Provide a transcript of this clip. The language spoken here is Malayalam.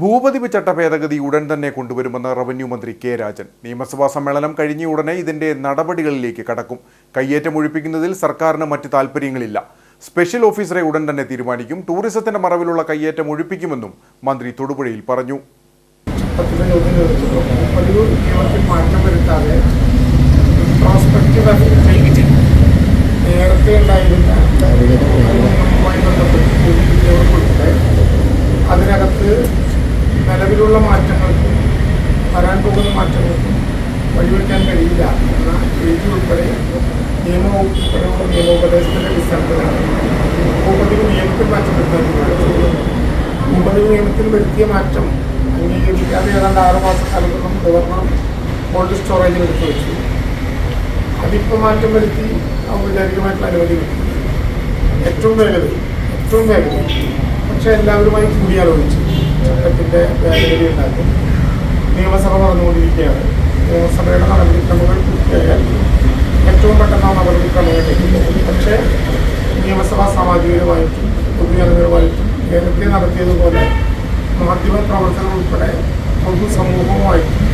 ഭൂപതിവ് ചട്ട ഭേദഗതി ഉടൻ തന്നെ കൊണ്ടുവരുമെന്ന് റവന്യൂ മന്ത്രി കെ രാജൻ. നിയമസഭാ സമ്മേളനം കഴിഞ്ഞ ഉടനെ ഇതിന്റെ നടപടികളിലേക്ക് കടക്കും. കയ്യേറ്റം ഒഴിപ്പിക്കുന്നതിൽ സർക്കാരിന് മറ്റ് താൽപ്പര്യങ്ങളില്ല. സ്പെഷ്യൽ ഓഫീസറെ ഉടൻ തന്നെ തീരുമാനിക്കും. ടൂറിസത്തിന്റെ മറവിലുള്ള കയ്യേറ്റം ഒഴിപ്പിക്കുമെന്നും മന്ത്രി തൊടുപുഴയിൽ പറഞ്ഞു. നേരത്തെ യോഗ്യത നിലവിലുള്ള മാറ്റങ്ങൾക്കും വരാൻ പോകുന്ന മാറ്റങ്ങൾക്കും വഴിവെക്കാൻ കഴിയില്ല എന്ന രീതി ഉൾപ്പെടെ നിയമ നിയമോപദേശത്തിന്റെ അടിസ്ഥാനത്തിലാണ് ഭൂപതിവ് നിയമത്തിൽ മാറ്റം വരുത്താൻ ഭൂപതിവ് നിയമത്തിൽ വരുത്തിയ മാറ്റം അംഗീകരിക്കാതെ ഏതാണ്ട് ആറ് ഗവർണർ കോൾഡ് സ്റ്റോറേജ് എടുത്തു വെച്ചു. അതിപ്പോൾ മാറ്റം വരുത്തി ഔപചാരികമായിട്ടുള്ള അനുമതി കിട്ടി. ഏറ്റവും വേഗത ഏറ്റവും വേഗത പക്ഷേ എല്ലാവരുമായി കൂടിയാലോചിച്ച് ചട്ടത്തിന്റെ ഭേദഗതി ഉണ്ടാക്കും. നിയമസഭ നടന്നുകൊണ്ടിരിക്കുകയാണ് നിയമസഭയുടെ നടപടിക്രമങ്ങൾ പൂർത്തിയായാൽ ഏറ്റവും പെട്ടെന്ന് ആ നടപടിക്രമങ്ങളിലേക്ക് പോകും പക്ഷേ നിയമസഭാ സാമാജികരുമായിട്ടും പൊതുജനങ്ങളുമായിട്ടും നേരത്തെ നടത്തിയതുപോലെ മാധ്യമ പ്രവർത്തകർ ഉൾപ്പെടെ പൊതുസമൂഹവുമായിട്ടും